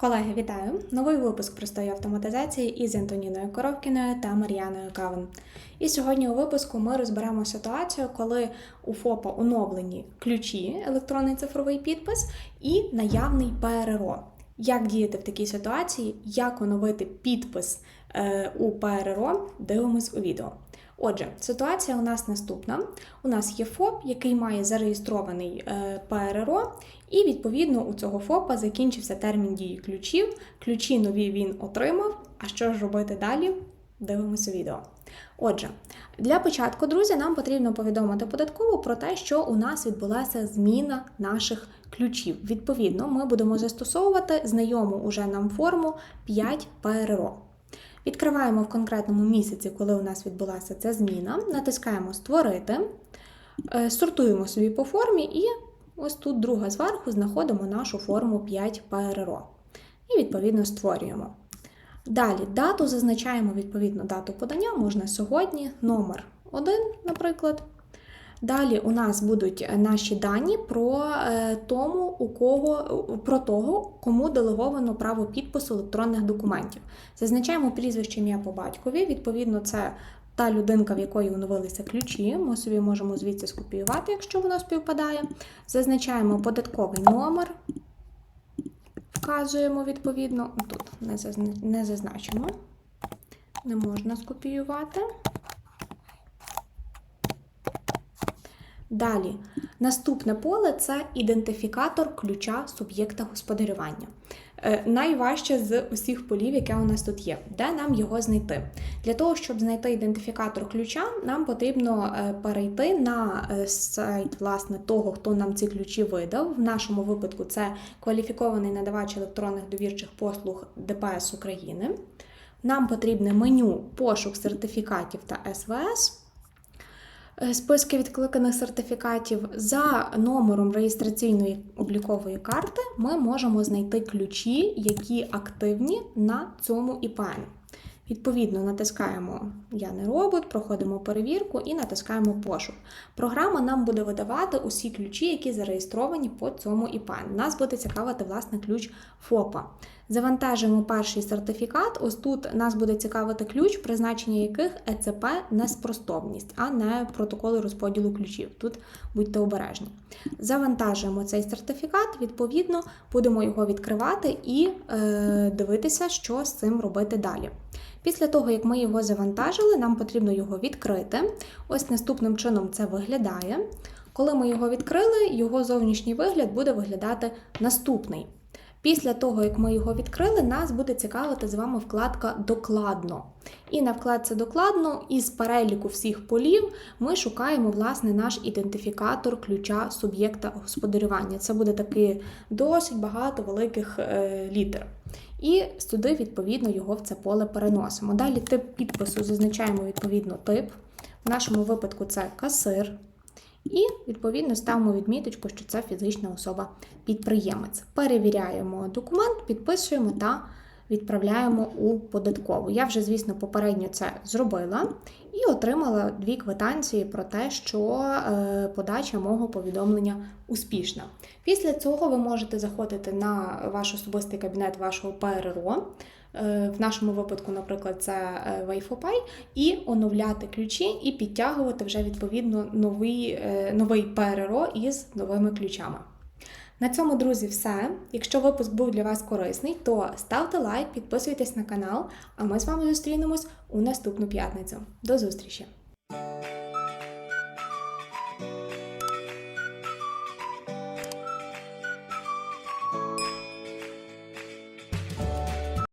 Колеги, вітаю! Новий випуск простої автоматизації із Антоніною Коровкіною та Мар'яною Кавен. І сьогодні у випуску ми розберемо ситуацію, коли у ФОПа оновлені ключі, електронний цифровий підпис і наявний ПРРО. Як діяти в такій ситуації, як оновити підпис е, у ПРРО, дивимось у відео. Отже, ситуація у нас наступна: у нас є ФОП, який має зареєстрований е, ПРРО, і відповідно у цього ФОПа закінчився термін дії ключів. Ключі нові він отримав. А що ж робити далі? Дивимося відео. Отже, для початку, друзі, нам потрібно повідомити податкову про те, що у нас відбулася зміна наших ключів. Відповідно, ми будемо застосовувати знайому уже нам форму 5 ПРРО. Відкриваємо в конкретному місяці, коли у нас відбулася ця зміна, натискаємо Створити, е, сортуємо собі по формі, і ось тут друга зверху знаходимо нашу форму 5 ПРРО. І відповідно створюємо. Далі дату зазначаємо відповідно дату подання, можна сьогодні, номер 1, наприклад. Далі у нас будуть наші дані про е, тому, у кого про того, кому делеговано право підпису електронних документів. Зазначаємо прізвище ім'я по батькові. Відповідно, це та людинка, в якої оновилися ключі. Ми собі можемо звідси скопіювати, якщо воно співпадає. Зазначаємо податковий номер. Вказуємо відповідно, тут не зазначимо, не можна скопіювати. Далі, наступне поле це ідентифікатор ключа суб'єкта господарювання. Е, найважче з усіх полів, яке у нас тут є, де нам його знайти. Для того, щоб знайти ідентифікатор ключа, нам потрібно е, перейти на е, сайт власне, того, хто нам ці ключі видав. В нашому випадку це кваліфікований надавач електронних довірчих послуг ДПС України. Нам потрібне меню пошук сертифікатів та СВС. Е, списки відкликаних сертифікатів за номером реєстраційної облікової карти ми можемо знайти ключі, які активні на цьому ІПН. Відповідно, натискаємо Я не робот, проходимо перевірку і натискаємо пошук. Програма нам буде видавати усі ключі, які зареєстровані по цьому ІПН. Нас буде цікавити власне ключ ФОПа. Завантажимо перший сертифікат. Ось тут нас буде цікавити ключ, призначення яких ЕЦП неспростовність, а не протоколи розподілу ключів. Тут будьте обережні. Завантажуємо цей сертифікат, відповідно, будемо його відкривати і е, дивитися, що з цим робити далі. Після того, як ми його завантажили, нам потрібно його відкрити. Ось наступним чином це виглядає. Коли ми його відкрили, його зовнішній вигляд буде виглядати наступний. Після того, як ми його відкрили, нас буде цікавити з вами вкладка Докладно. І на вкладці Докладно із переліку всіх полів ми шукаємо власне наш ідентифікатор ключа суб'єкта господарювання. Це буде таки досить багато великих е, літер. І сюди, відповідно, його в це поле переносимо. Далі тип підпису зазначаємо відповідно тип. В нашому випадку це касир. І, відповідно, ставимо відміточку, що це фізична особа-підприємець. Перевіряємо документ, підписуємо та відправляємо у податкову. Я вже, звісно, попередньо це зробила і отримала дві квитанції про те, що е, подача мого повідомлення успішна. Після цього ви можете заходити на ваш особистий кабінет вашого ПРРО. Е, в нашому випадку, наприклад, це е, Wi-Fi, і оновляти ключі, і підтягувати вже відповідно новий, новий ПРРО із новими ключами. На цьому, друзі, все. Якщо випуск був для вас корисний, то ставте лайк, підписуйтесь на канал, а ми з вами зустрінемось у наступну п'ятницю. До зустрічі!